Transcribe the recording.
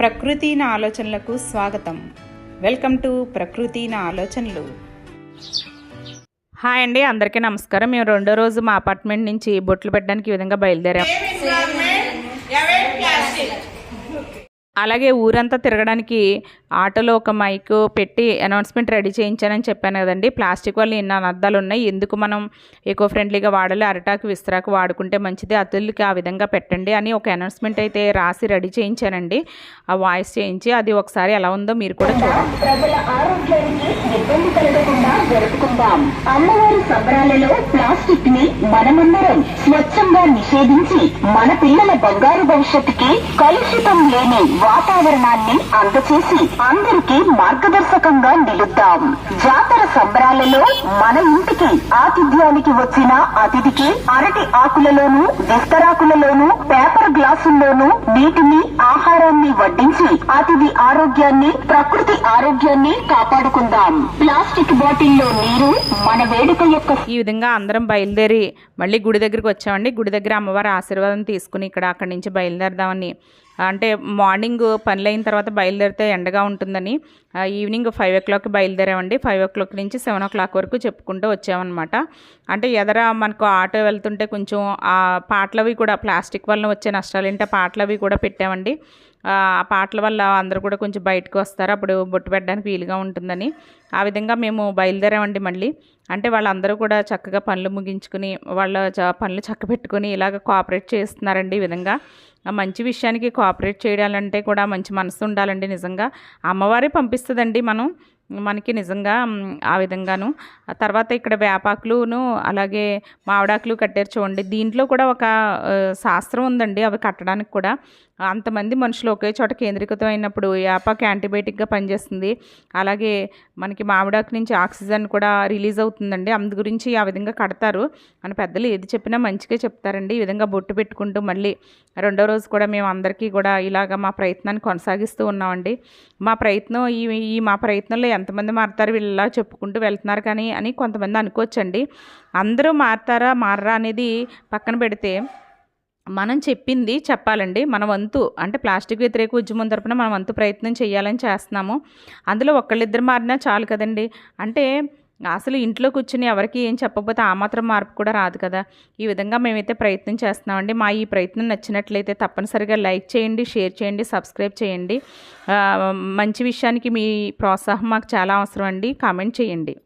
ప్రకృతి నా ఆలోచనలకు స్వాగతం. వెల్కమ్ టు ప్రకృతి నా ఆలోచనలు. హాయ్ అండి అందరికీ నమస్కారం. మేము రెండో రోజు మా అపార్ట్మెంట్ నుంచి బొట్లు పెట్టడానికి ఈ విధంగా బయలుదేరాం. అలాగే ఊరంతా తిరగడానికి ఆటోలో ఒక మైక్ పెట్టి అనౌన్స్మెంట్ రెడీ చేయించానని చెప్పాను కదండి. ప్లాస్టిక్ వల్ల ఎన్ని అనర్థాలు ఉన్నాయి. ఎందుకు మనం ఎకో ఫ్రెండ్లీగా వాడాలి? అరటాకు విస్తరాకు వాడుకుంటే మంచిది. అతులకి ఆ విధంగా పెట్టండి అని ఒక అనౌన్స్మెంట్ అయితే రాసి రెడీ చేయించానండి. ఆ వాయిస్ చేయించి అది ఒకసారి ఎలా ఉందో మీరు కూడా చూడండి. మనమందరం స్వచ్ఛంగా నిషేధించి మన పిల్లల బంగారు భవిష్యత్తుకి కలుషితం లేని వాతావరణాన్ని అందచేసి అందరికీ మార్గదర్శకంగా నిలుద్దాం. జాతర సంబరాలలో మన ఇంటికి ఆతిథ్యానికి వచ్చిన అతిథికి అరటి ఆకులలోను విస్తరాకులలోను పేపర్ గ్లాసుల్లోనూ నీటిని ఆహారాన్ని వడ్డించి అతిథి ఆరోగ్యాన్ని ప్రకృతి ఆరోగ్యాన్ని కాపాడుకుందాం. ప్లాస్టిక్ బాటిల్లో నీరు మన వేడుక యొక్క ఈ విధంగా అందరం బయలుదేరి మళ్ళీ గుడి దగ్గరికి వచ్చామండి. గుడి దగ్గర అమ్మవారి ఆశీర్వాదం తీసుకుని ఇక్కడ అక్కడి నుంచి బయలుదేరదామని అంటే మార్నింగ్ పనులు అయిన తర్వాత బయలుదేరితే ఎండగా ఉంటుందని ఈవినింగ్ ఫైవ్ ఓ క్లాక్ బయలుదేరామండి. ఫైవ్ ఓ క్లాక్ నుంచి సెవెన్ ఓ క్లాక్ వరకు చెప్పుకుంటూ వచ్చామన్నమాట. అంటే ఎదర మనకు ఆటో వెళ్తుంటే కొంచెం ఆ పాటలవి కూడా ప్లాస్టిక్ వల్ల వచ్చే నష్టాలు ఏంటో పాటలవి కూడా పెట్టామండి. ఆ పాటల వల్ల అందరూ కూడా కొంచెం బయటకు వస్తారు. అప్పుడు బొట్టు పెట్టడానికి వీలుగా ఉంటుందని. ఆ విధంగా మేము బయలుదేరామండి మళ్ళీ. అంటే వాళ్ళందరూ కూడా చక్కగా పనులు ముగించుకుని వాళ్ళ చ- పనులు చక్క పెట్టుకుని ఇలాగ కోఆపరేట్ చేస్తున్నారండి ఈ విధంగా. మంచి విషయానికి కోఆపరేట్ చేయాలంటే కూడా మంచి మనసు ఉండాలండి నిజంగా. అమ్మవారే పంపిస్తుందండి మనం. మనకి నిజంగా ఆ విధంగాను. తర్వాత ఇక్కడ వేపాకులును అలాగే మామిడాకులు కట్టారు చూడండి. దీంట్లో కూడా ఒక శాస్త్రం ఉందండి అవి కట్టడానికి కూడా. అంతమంది మనుషులు ఒకే చోట కేంద్రీకృతం అయినప్పుడు వేపాకు యాంటీబయాటిక్గా పనిచేస్తుంది. అలాగే మనకి మామిడాకు నుంచి ఆక్సిజన్ కూడా రిలీజ్ అవుతుందండి. అందు గురించి ఆ విధంగా కడతారు. అని పెద్దలు ఏది చెప్పినా మంచిగా చెప్తారండి. ఈ విధంగా బొట్టు పెట్టుకుంటూ మళ్ళీ రెండో రోజు కూడా మేము అందరికీ కూడా ఇలాగ మా ప్రయత్నాన్ని కొనసాగిస్తూ ఉన్నామండి. మా ప్రయత్నం ఈ ఈ మా ప్రయత్నంలో ఎంతమంది మారుతారు వీళ్ళు ఇలా చెప్పుకుంటూ వెళ్తున్నారు కానీ అని కొంతమంది అనుకోవచ్చండి. అందరూ మారుతారా మారరా అనేది పక్కన పెడితే మనం చెప్పింది చెప్పాలండి. మన వంతు అంటే ప్లాస్టిక్ వ్యతిరేక ఉద్యమం తరపున మన వంతు ప్రయత్నం చేయాలని చేస్తున్నాము. అందులో ఒకళ్ళిద్దరు మారినా చాలు కదండి. అంటే అసలు ఇంట్లో కూర్చుని ఎవరికి ఏం చెప్పకపోతే ఆ మాత్రం మార్పు కూడా రాదు కదా. ఈ విధంగా మేమైతే ప్రయత్నం చేస్తున్నామండి. మా ఈ ప్రయత్నం నచ్చినట్లయితే తప్పనిసరిగా లైక్ చేయండి షేర్ చేయండి సబ్స్క్రైబ్ చేయండి. మంచి విషయానికి మీ ప్రోత్సాహం మాకు చాలా అవసరం అండి. కామెంట్ చేయండి.